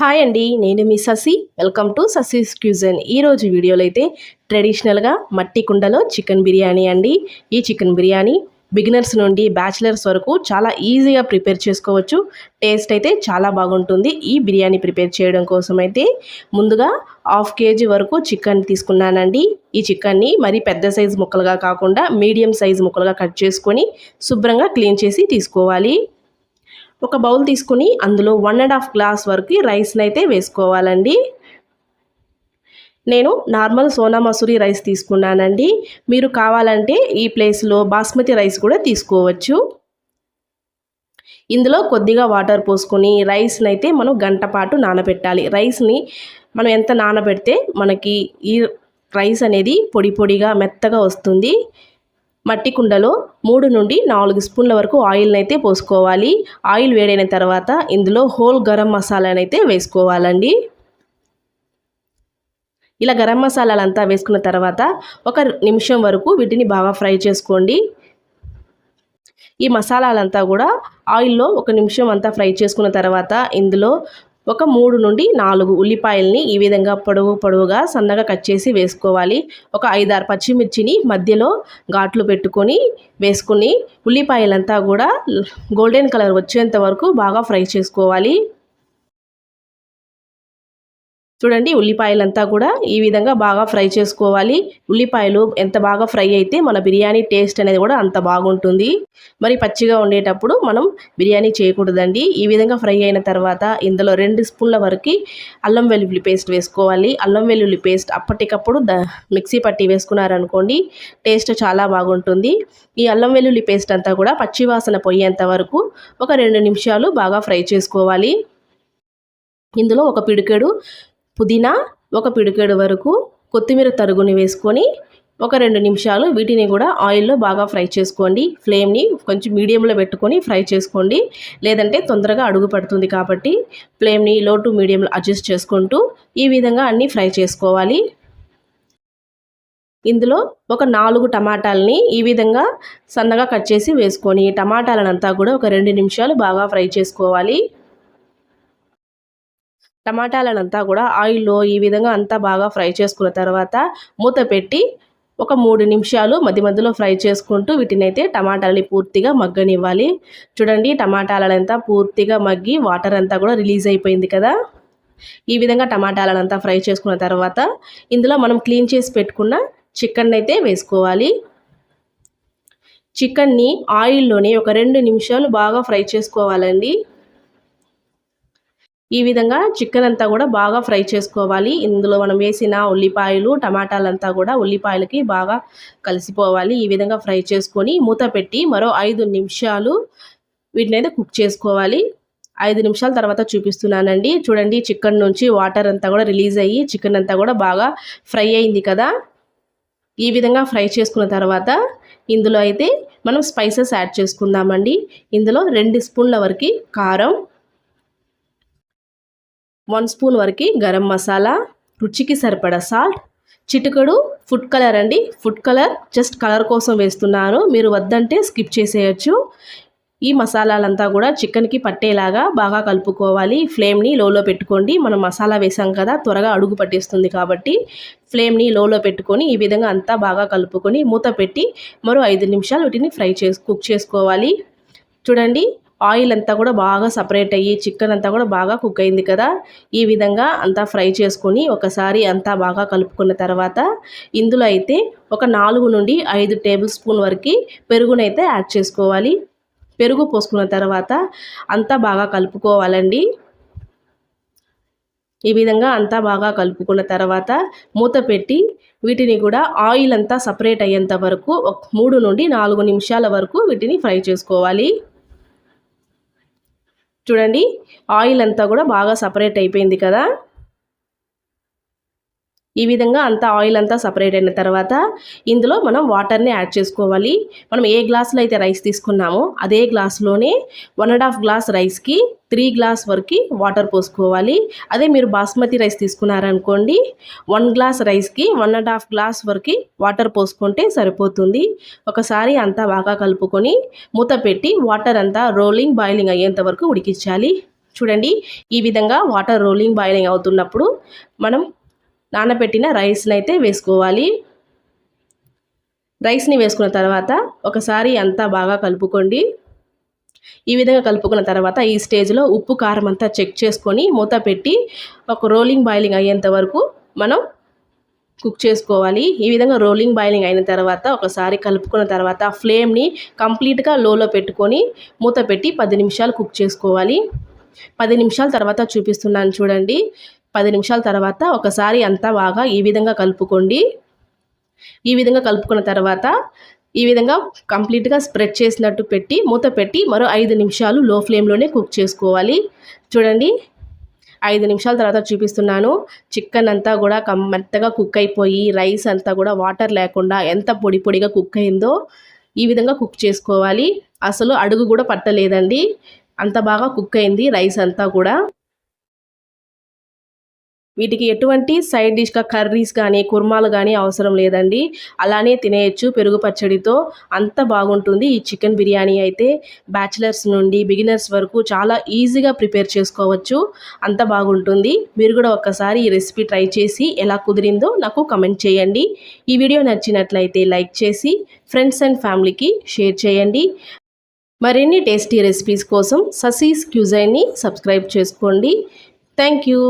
Hi అండి నేను మీ Sasi. Welcome to Sasi's cuisine ఈరోజు వీడియోలో అయితే ట్రెడిషనల్గా మట్టి కుండలో చికెన్ బిర్యానీ అండి. ఈ చికెన్ బిర్యానీ బిగినర్స్ నుండి బ్యాచిలర్స్ వరకు చాలా ఈజీగా ప్రిపేర్ చేసుకోవచ్చు. టేస్ట్ అయితే చాలా బాగుంటుంది. ఈ బిర్యానీ ప్రిపేర్ చేయడం కోసం అయితే ముందుగా హాఫ్ కేజీ వరకు చికెన్ తీసుకున్నానండి. ఈ చికెన్ని మరి పెద్ద సైజు ముక్కలుగా కాకుండా మీడియం సైజు ముక్కలుగా కట్ చేసుకొని శుభ్రంగా క్లీన్ చేసి తీసుకోవాలి. ఒక బౌల్ తీసుకుని అందులో వన్ అండ్ హాఫ్ గ్లాస్ వరకు రైస్ని అయితే వేసుకోవాలండి. నేను నార్మల్ సోనా మసూరి రైస్ తీసుకున్నానండి. మీరు కావాలంటే ఈ ప్లేస్లో బాస్మతి రైస్ కూడా తీసుకోవచ్చు. ఇందులో కొద్దిగా వాటర్ పోసుకొని రైస్ని అయితే మనం గంట పాటు నానబెట్టాలి. రైస్ని మనం ఎంత నానబెడితే మనకి ఈ రైస్ అనేది పొడి పొడిగా మెత్తగా వస్తుంది. మట్టి కుండలో మూడు నుండి నాలుగు స్పూన్ల వరకు ఆయిల్ని అయితే పోసుకోవాలి. ఆయిల్ వేడైన తర్వాత ఇందులో హోల్ గరం మసాలాని అయితే వేసుకోవాలండి. ఇలా గరం మసాలాలంతా వేసుకున్న తర్వాత ఒక నిమిషం వరకు వీటిని బాగా ఫ్రై చేసుకోండి. ఈ మసాలాలంతా కూడా ఆయిల్లో ఒక నిమిషం అంతా ఫ్రై చేసుకున్న తర్వాత ఇందులో ఒక మూడు నుండి నాలుగు ఉల్లిపాయల్ని ఈ విధంగా పొడవు పొడవుగా సన్నగా కట్ చేసి వేసుకోవాలి. ఒక ఐదారు పచ్చిమిర్చిని మధ్యలో ఘాట్లు పెట్టుకొని వేసుకుని ఉల్లిపాయలంతా కూడా గోల్డెన్ కలర్ వచ్చేంత వరకు బాగా ఫ్రై చేసుకోవాలి. చూడండి ఉల్లిపాయలంతా కూడా ఈ విధంగా బాగా ఫ్రై చేసుకోవాలి. ఉల్లిపాయలు ఎంత బాగా ఫ్రై అయితే మన బిర్యానీ టేస్ట్ అనేది కూడా అంత బాగుంటుంది. మరి పచ్చిగా ఉండేటప్పుడు మనం బిర్యానీ చేయకూడదండి. ఈ విధంగా ఫ్రై అయిన తర్వాత ఇందులో రెండు స్పూన్ల వరకు అల్లం వెల్లుల్లి పేస్ట్ వేసుకోవాలి. అల్లం వెల్లుల్లి పేస్ట్ అప్పటికప్పుడు ద మిక్సీ పట్టి వేసుకున్నారనుకోండి టేస్ట్ చాలా బాగుంటుంది. ఈ అల్లం వెల్లుల్లి పేస్ట్ అంతా కూడా పచ్చివాసన పోయేంత వరకు ఒక రెండు నిమిషాలు బాగా ఫ్రై చేసుకోవాలి. ఇందులో ఒక పిడికెడు పుదీనా ఒక పిడికేడు వరకు కొత్తిమీర తరుగుని వేసుకొని ఒక రెండు నిమిషాలు వీటిని కూడా ఆయిల్లో బాగా ఫ్రై చేసుకోండి. ఫ్లేమ్ని కొంచెం మీడియంలో పెట్టుకొని ఫ్రై చేసుకోండి. లేదంటే తొందరగా అడుగు పడుతుంది కాబట్టి ఫ్లేమ్ని లో టు మీడియంలో అడ్జస్ట్ చేసుకుంటూ ఈ విధంగా అన్నీ ఫ్రై చేసుకోవాలి. ఇందులో ఒక నాలుగు టమాటాలని ఈ విధంగా సన్నగా కట్ చేసి వేసుకొని టమాటాలనంతా కూడా ఒక రెండు నిమిషాలు బాగా ఫ్రై చేసుకోవాలి. టమాటాలనంతా కూడా ఆయిల్లో ఈ విధంగా అంతా బాగా ఫ్రై చేసుకున్న తర్వాత మూత పెట్టి ఒక మూడు నిమిషాలు మధ్య మధ్యలో ఫ్రై చేసుకుంటూ వీటిని అయితే టమాటాలని పూర్తిగా మగ్గనివ్వాలి. చూడండి టమాటాలంతా పూర్తిగా మగ్గి వాటర్ అంతా కూడా రిలీజ్ అయిపోయింది కదా. ఈ విధంగా టమాటాలనంతా ఫ్రై చేసుకున్న తర్వాత ఇందులో మనం క్లీన్ చేసి పెట్టుకున్న చికెన్ అయితే వేసుకోవాలి. చికెన్ని ఆయిల్లోనే ఒక రెండు నిమిషాలు బాగా ఫ్రై చేసుకోవాలండి. ఈ విధంగా చికెన్ అంతా కూడా బాగా ఫ్రై చేసుకోవాలి. ఇందులో మనం వేసిన ఉల్లిపాయలు టమాటాలంతా కూడా ఉల్లిపాయలకి బాగా కలిసిపోవాలి. ఈ విధంగా ఫ్రై చేసుకొని మూత పెట్టి మరో ఐదు నిమిషాలు వీటిని అయితే కుక్ చేసుకోవాలి. ఐదు నిమిషాల తర్వాత చూపిస్తున్నానండి. చూడండి చికెన్ నుంచి వాటర్ అంతా కూడా రిలీజ్ అయ్యి చికెన్ అంతా కూడా బాగా ఫ్రై అయింది కదా. ఈ విధంగా ఫ్రై చేసుకున్న తర్వాత ఇందులో అయితే మనం స్పైసెస్ యాడ్ చేసుకుందామండి. ఇందులో రెండు స్పూన్ల వరకు కారం వన్ స్పూన్ వరకు గరం మసాలా రుచికి సరిపడా సాల్ట్ చిటికడు ఫుడ్ కలర్ అండి. ఫుడ్ కలర్ జస్ట్ కలర్ కోసం వేస్తున్నాను. మీరు వద్దంటే స్కిప్ చేసేయచ్చు. ఈ మసాలాలంతా కూడా చికెన్కి పట్టేలాగా బాగా కలుపుకోవాలి. ఫ్లేమ్ని లోలో పెట్టుకోండి. మనం మసాలా వేసాం కదా త్వరగా అడుగు పట్టేస్తుంది కాబట్టి ఫ్లేమ్ని లోలో పెట్టుకొని ఈ విధంగా అంతా బాగా కలుపుకొని మూత పెట్టి మరో ఐదు నిమిషాలు వీటిని ఫ్రై చేసి కుక్ చేసుకోవాలి. చూడండి ఆయిల్ అంతా కూడా బాగా సపరేట్ అయ్యి చికెన్ అంతా కూడా బాగా కుక్ అయింది కదా. ఈ విధంగా అంతా ఫ్రై చేసుకొని ఒకసారి అంతా బాగా కలుపుకున్న తర్వాత ఇందులో అయితే ఒక నాలుగు నుండి ఐదు టేబుల్ స్పూన్ వరకు పెరుగునైతే యాడ్ చేసుకోవాలి. పెరుగు పోసుకున్న తర్వాత అంతా బాగా కలుపుకోవాలండి. ఈ విధంగా అంతా బాగా కలుపుకున్న తర్వాత మూత పెట్టి వీటిని కూడా ఆయిల్ అంతా సపరేట్ అయ్యేంత వరకు మూడు నుండి నాలుగు నిమిషాల వరకు వీటిని ఫ్రై చేసుకోవాలి. చూడండి ఆయిల్ అంతా కూడా బాగా సపరేట్ అయిపోయింది కదా. ఈ విధంగా అంతా ఆయిల్ అంతా సపరేట్ అయిన తర్వాత ఇందులో మనం వాటర్ని యాడ్ చేసుకోవాలి. మనం ఏ గ్లాసులో అయితే రైస్ తీసుకున్నామో అదే గ్లాస్లోనే వన్ అండ్ హాఫ్ గ్లాస్ రైస్కి త్రీ గ్లాస్ వరకు వాటర్ పోసుకోవాలి. అదే మీరు బాస్మతి రైస్ తీసుకున్నారనుకోండి వన్ గ్లాస్ రైస్కి వన్ అండ్ హాఫ్ గ్లాస్ వరకు వాటర్ పోసుకుంటే సరిపోతుంది. ఒకసారి అంతా బాగా కలుపుకొని మూత పెట్టి వాటర్ అంతా రోలింగ్ బాయిలింగ్ అయ్యేంత వరకు ఉడికించాలి. చూడండి ఈ విధంగా వాటర్ రోలింగ్ బాయిలింగ్ అవుతున్నప్పుడు మనం నానబెట్టిన రైస్ని అయితే వేసుకోవాలి. రైస్ని వేసుకున్న తర్వాత ఒకసారి అంతా బాగా కలుపుకోండి. ఈ విధంగా కలుపుకున్న తర్వాత ఈ స్టేజ్లో ఉప్పు కారం అంతా చెక్ చేసుకొని మూత పెట్టి ఒక రోలింగ్ బాయిలింగ్ అయ్యేంత వరకు మనం కుక్ చేసుకోవాలి. ఈ విధంగా రోలింగ్ బాయిలింగ్ అయిన తర్వాత ఒకసారి కలుపుకున్న తర్వాత ఫ్లేమ్ని కంప్లీట్గా లోలో పెట్టుకొని మూత పెట్టి పది నిమిషాలు కుక్ చేసుకోవాలి. పది నిమిషాల తర్వాత చూపిస్తున్నాను చూడండి. పది నిమిషాల తర్వాత ఒకసారి అంతా బాగా ఈ విధంగా కలుపుకోండి. ఈ విధంగా కలుపుకున్న తర్వాత ఈ విధంగా కంప్లీట్గా స్ప్రెడ్ చేసినట్టు పెట్టి మూత పెట్టి మరో ఐదు నిమిషాలు లో ఫ్లేమ్లోనే కుక్ చేసుకోవాలి. చూడండి ఐదు నిమిషాల తర్వాత చూపిస్తున్నాను. చికెన్ అంతా కూడా మెత్తగా కుక్ అయిపోయి రైస్ అంతా కూడా వాటర్ లేకుండా ఎంత పొడి పొడిగా కుక్ అయిందో ఈ విధంగా కుక్ చేసుకోవాలి. అసలు అడుగు కూడా పట్టలేదండి. అంత బాగా కుక్ అయింది రైస్ అంతా కూడా. వీటికి ఎటువంటి సైడ్ డిష్గా కర్రీస్ కానీ కుర్మాలు కానీ అవసరం లేదండి. అలానే తినేయచ్చు పెరుగు పచ్చడితో. అంత బాగుంటుంది ఈ చికెన్ బిర్యానీ అయితే. బ్యాచిలర్స్ నుండి బిగినర్స్ వరకు చాలా ఈజీగా ప్రిపేర్ చేసుకోవచ్చు. అంత బాగుంటుంది. మీరు కూడా ఒక్కసారి ఈ రెసిపీ ట్రై చేసి ఎలా కుదిరిందో నాకు కమెంట్ చేయండి. ఈ వీడియో నచ్చినట్లయితే లైక్ చేసి ఫ్రెండ్స్ అండ్ ఫ్యామిలీకి షేర్ చేయండి. మరిన్ని టేస్టీ రెసిపీస్ కోసం ససీస్ క్యూజైన్ని సబ్స్క్రైబ్ చేసుకోండి. Thank you.